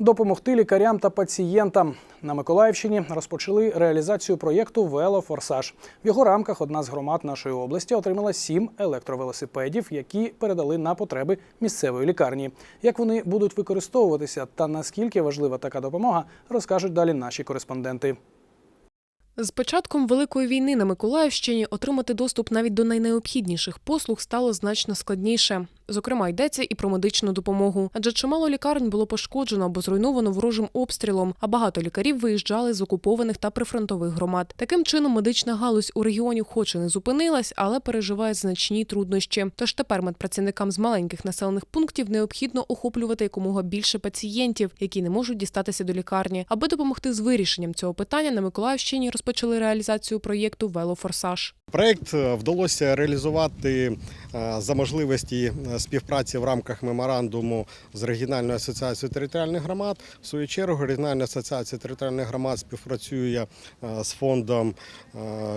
Допомогти лікарям та пацієнтам на Миколаївщині розпочали реалізацію проєкту Велофорсаж. В його рамках одна з громад нашої області отримала сім електровелосипедів, які передали на потреби місцевої лікарні. Як вони будуть використовуватися та наскільки важлива така допомога, розкажуть далі наші кореспонденти. З початком великої війни на Миколаївщині отримати доступ навіть до найнеобхідніших послуг стало значно складніше. Зокрема, йдеться і про медичну допомогу, адже чимало лікарень було пошкоджено або зруйновано ворожим обстрілом, а багато лікарів виїжджали з окупованих та прифронтових громад. Таким чином, медична галузь у регіоні, хоч і не зупинилась, але переживає значні труднощі. Тож тепер медпрацівникам з маленьких населених пунктів необхідно охоплювати якомога більше пацієнтів, які не можуть дістатися до лікарні. Аби допомогти з вирішенням цього питання, на Миколаївщині розпочали реалізацію проєкту Велофорсаж. Проект е, вдалося реалізувати е, за можливості е, співпраці в рамках меморандуму з регіональною асоціацією територіальних громад. В свою чергу регіональна асоціація територіальних громад співпрацює з фондом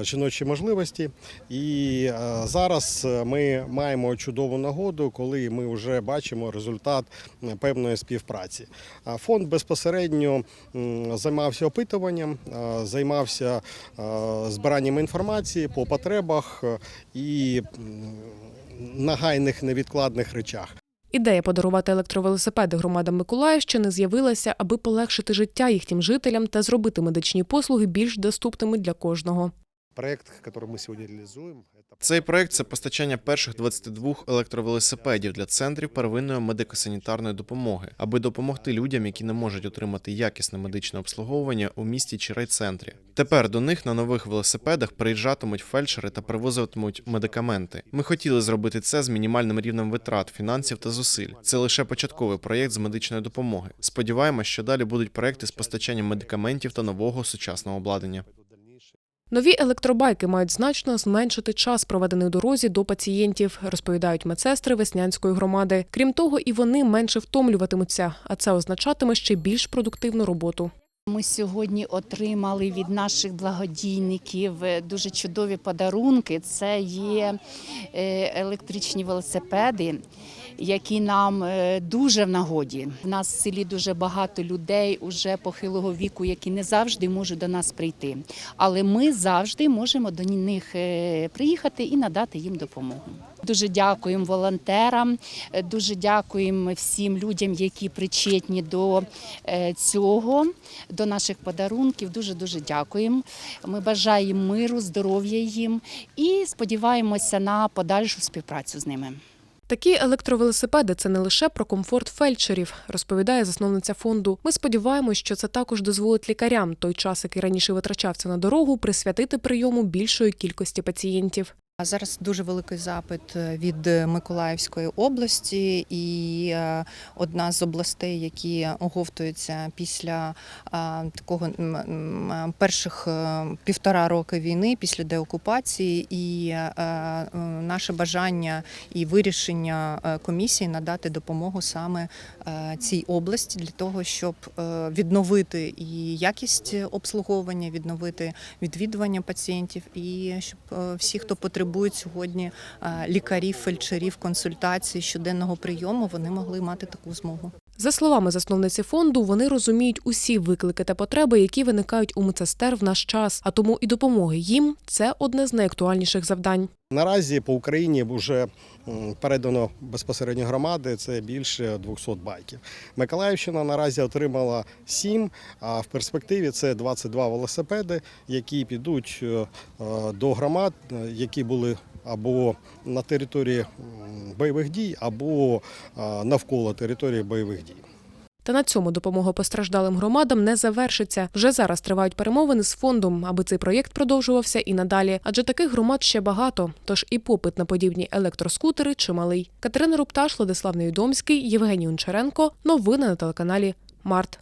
жіночі можливості. І зараз ми маємо чудову нагоду, коли ми вже бачимо результат певної співпраці. Фонд безпосередньо займався опитуванням, займався збиранням інформації по потребах е, і нагайних невідкладних речах. Ідея подарувати електровелосипеди громадам Миколаївщини з'явилася, аби полегшити життя їхнім жителям та зробити медичні послуги більш доступними для кожного. Проект, який ми сьогодні реалізуємо, це Цей проект це постачання перших 22 електровелосипедів для центрів первинної медико-санітарної допомоги, аби допомогти людям, які не можуть отримати якісне медичне обслуговування у місті чи райцентрі. Тепер до них на нових велосипедах приїжджатимуть фельдшери та привозитимуть медикаменти. Ми хотіли зробити це з мінімальним рівнем витрат, фінансів та зусиль. Це лише початковий проєкт з медичної допомоги. Сподіваємось, що далі будуть проекти з постачанням медикаментів та нового сучасного обладнання. Нові електробайки мають значно зменшити час, проведений у дорозі до пацієнтів, розповідають медсестри Веснянської громади. Крім того, і вони менше втомлюватимуться, а це означатиме ще більш продуктивну роботу. Ми сьогодні отримали від наших благодійників е, дуже чудові подарунки. Це є е, електричні велосипеди, які нам е, дуже в нагоді. У нас в селі дуже багато людей уже похилого віку, які не завжди можуть до нас прийти. Але ми завжди можемо до них приїхати і надати їм допомогу. Дуже дякуємо волонтерам, е, дуже дякуємо всім людям, які причетні до е, цього, до наших подарунків. Дуже дуже дякуємо. Ми бажаємо миру, здоров'я їм і сподіваємося на подальшу співпрацю з ними. Такі електровелосипеди це не лише про комфорт фельдшерів, розповідає засновниця фонду. Ми сподіваємось, що це також дозволить лікарям той час, який раніше витрачався на дорогу, присвятити прийому більшої кількості пацієнтів. Зараз дуже великий запит е, від Миколаївської області, і е, одна з областей, які оговтуються після такого перших е, півтора роки війни, після деокупації, і наше бажання і вирішення комісії надати допомогу саме цій області для того, щоб відновити і якість обслуговування, відновити відвідування пацієнтів, і щоб всі, хто потребують сьогодні е, лікарів, фельдшерів, консультацій, щоденного прийому, вони могли мати таку змогу. За словами засновниці фонду, вони розуміють усі виклики та потреби, які виникають у медсестер в наш час. А тому і допомоги їм це одне з найактуальніших завдань. Наразі по Україні вже передано безпосередньо громади. Це більше 200 байків. Миколаївщина наразі отримала 7, а в перспективі це 22 велосипеди, які підуть е, е, до громад, е, які були або на території бойових дій, або навколо території бойових дій. Та на цьому допомога постраждалим громадам не завершиться. Вже зараз тривають перемовини з фондом, аби цей проєкт продовжувався і надалі. Адже таких громад ще багато. Тож і попит на подібні електроскутери чималий. Катерина Рупташ, Владислав Невідомський, Євгеній Унчаренко. Новини на телеканалі Март.